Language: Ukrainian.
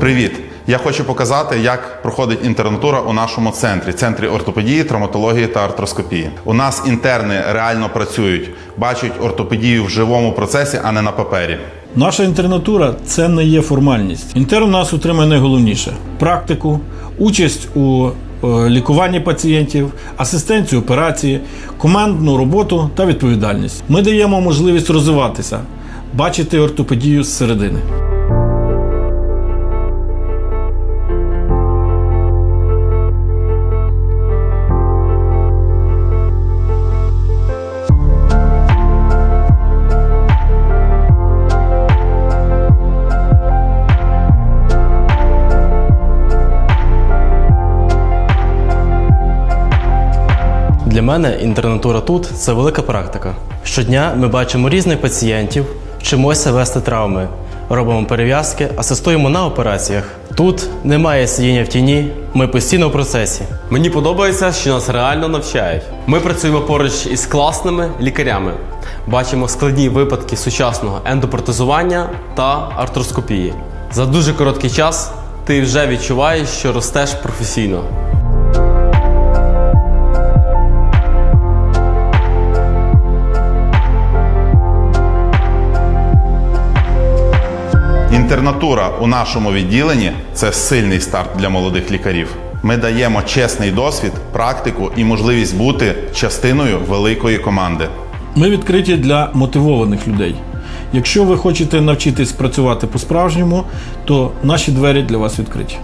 Привіт! Я хочу показати, як проходить інтернатура у нашому центрі, центрі ортопедії, травматології та артроскопії. У нас інтерни реально працюють, бачать ортопедію в живому процесі, а не на папері. Наша інтернатура це не є формальність. Інтерн у нас отримає найголовніше: практику, участь у е, лікуванні пацієнтів, асистенцію операції, командну роботу та відповідальність. Ми даємо можливість розвиватися, бачити ортопедію зсередини. Для мене інтернатура тут це велика практика. Щодня ми бачимо різних пацієнтів, вчимося вести травми, робимо перев'язки, асистуємо на операціях. Тут немає сидіння в тіні, ми постійно в процесі. Мені подобається, що нас реально навчають. Ми працюємо поруч із класними лікарями. Бачимо складні випадки сучасного ендопротезування та артроскопії. За дуже короткий час ти вже відчуваєш, що ростеш професійно. Інтернатура у нашому відділенні це сильний старт для молодих лікарів. Ми даємо чесний досвід, практику і можливість бути частиною великої команди. Ми відкриті для мотивованих людей. Якщо ви хочете навчитись працювати по-справжньому, то наші двері для вас відкриті.